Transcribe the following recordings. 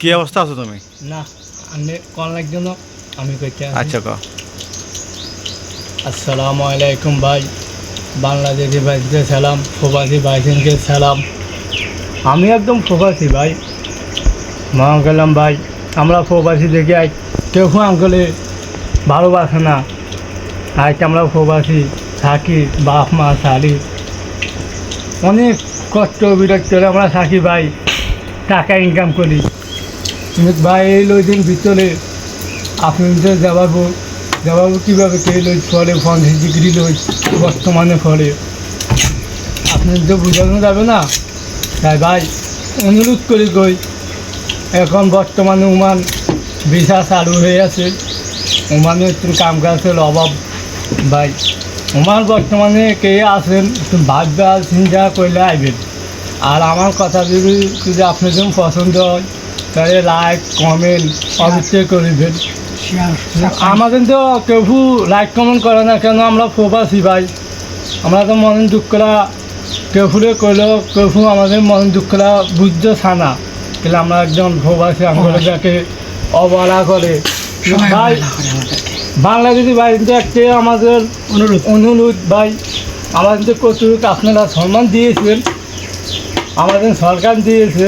কি অবস্থা আছো তুমি? না আমি কল লাগছে না? আমি কইতে। আচ্ছা ক আসসালামু আলাইকুম ভাই। বাংলাদেশি ভাইকে সালাম প্রবাসী ভাইকে সালাম। আমি একদম প্রবাসী ভাই। মা গেলাম ভাই আমরা প্রবাসী দেখে আই কেউ আঙ্কলে ভালোবাসে না। আজ আমরা প্রবাসী থাকি বাপ মা শালি। অনেক কষ্ট বিরক্ত আমরা থাকি ভাই টাকা ইনকাম করি। কিন্তু ভাই এই লইদিন ভিতরে। আপনি তো যাবাবো কীভাবে কে লই ফলে পঞ্চাশ ডিগ্রি লই বর্তমানে ফলে। আপনি তো বোঝানো যাবে না। তাই ভাই, অনুরোধ করি কই, এখন বর্তমানে উমান ভিসা চালু হয়ে আছে। ওমানে একটু কাম কাজের অভাব। ভাই ওমান বর্তমানে কে আছেন একটু ভাববা চিন্তা করলে আইবেন। আর আমার কথা যদি যদি আপনার পছন্দ হয় তাহলে লাইক কমেন্ট অবশ্যই করবেন আমাদের তো কেউ লাইক কমেন্ট করে না কেন আমরা প্রবাসী ভাই? আমরা তো মন দুঃখরা কেউ ফুলে করলেও কেউ আমাদের মন দুঃখরা বুঝতে ছানা তাহলে আমরা একজন প্রবাসী আমরা যাকে অবহেলা করে ভাই বাংলাদেশি বাড়িতে একটা আমাদের অনুরোধ। অনুরোধ ভাই আমাদের কতটুক আপনারা সম্মান দিয়েছেন আমাদের সরকার দিয়েছে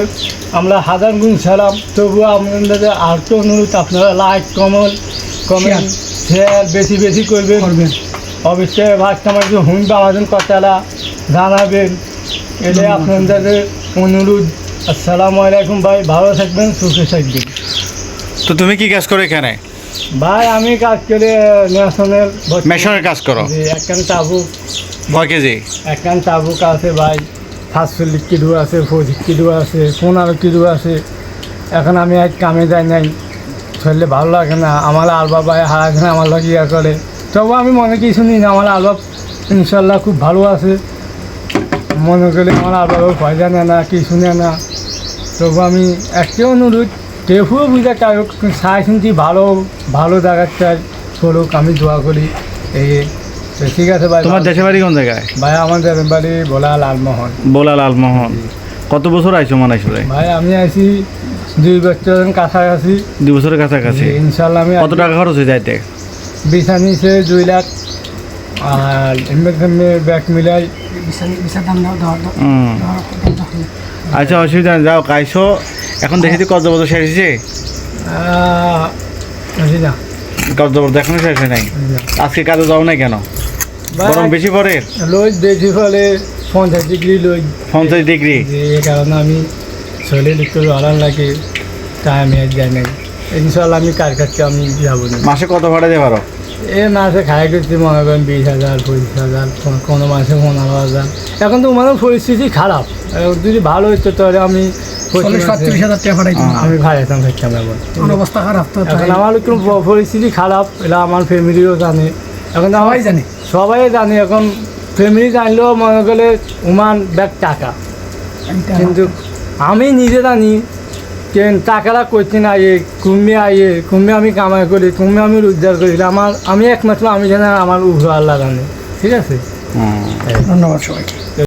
আমরা হাজার গুণ সালাম। তবুও আপনাদের আর তো অনুরোধ আপনারা লাইক কমল কমেন্ট শেয়ার বেশি বেশি করবেন। করবেন। অবশ্যই ভাষা আমাকে হুমবা আমাদের কথাটা জানাবেন। এটাই আপনাদের অনুরোধ। আসসালামু আলাইকুম ভাই ভালো থাকবেন সুখে থাকবেন। তো তুমি কি কাজ করো এখানে? ভাই আমি কাজ করে ন্যাশনাল মেশনের কাজ করো? একখান তাবুক। কয় কেজি? একখান তাবুক আছে ভাই। সাতচল্লিশ কিলো আছে পঁচিশ কিলো আছে পনেরো কিলো আছে। এখন আমি আজ কামে যাই নাই চললে ভালো লাগে না, আমার আর বাবা হারাখানে আমার লাগে ইয়া করে। তবু আমি মনে কিছু নিই না, আমার আলবাব ইনশাল্লাহ খুব ভালো আছে। মনে করলে আমার আর বাবা পয়সা নেয় না, কিছু নেয় না। তবু আমি একটি অনুরোধ কেউ বুঝে চাই সাই শুনছি ভালো ভালো জায়গার চাই করুক আমি দোয়া করি, এই ঠিক আছে ভাই তোমার দেশে বাড়ি কোন জায়গায়? ভাই আমাদের বাড়ি বলা লালমোহন বোলা লালমোহন কত বছর আইছো মানাইছরে ভাই আমি আছি দুই বছর কাছাকাছি। দুই বছরের কাছাকাছি? ইনশাল্লাহ আমি কত টাকা খরচ হয়ে যাইতে বিছানিছে দুই লাখ। আর এমনি ব্যাগ মিলাই। আচ্ছা অসুবিধা নেই যাও কাইছো এখন দেখেছি কত বছর শেষ হয়েছে? কত বছর এখনও শেষ হয় নাই? আজকে কাজে যাও না কেন? গরম বেশি পড়ে? লই বেশি ফলে পঞ্চাশ ডিগ্রি লই। পঞ্চাশ ডিগ্রি? এই কারণে আমি শরীর একটু আরাম লাগে তাই আমি আর নাই। ইনশাল্লাহ আমি কার কাছে আমি যাব না। মাসে কত ভাড়া দিয়ে পারো এ মাসে খাই করছি মনে করেন বিশ হাজার পঁচিশ হাজার কোনো- কোনো মাসে পনেরো হাজার। এখন তো মানে পরিস্থিতি খারাপ। যদি ভালো হতো তাহলে আমি আমি ভাড়াতাম থাকতাম এখন অবস্থা খারাপ তো এখন আমার একটু পরিস্থিতি খারাপ এটা আমার ফ্যামিলিও জানে। এখন তো আমার সবাই জানে। সবাই জানি এখন ফ্যামিলি জানলেও মনে করলে উমান ব্যাগ টাকা। কিন্তু আমি নিজে জানি কেন টাকাটা করছি না আইয়ে কুম্ভে আইয়ে কুম্ভে আমি কামাই করি কুম্ভে আমি রোজগার করি আমার আমি একমাত্র আমি জানি আমার উগ্র আল্লাহ জানি। ঠিক আছে? ধন্যবাদ সবাইকে।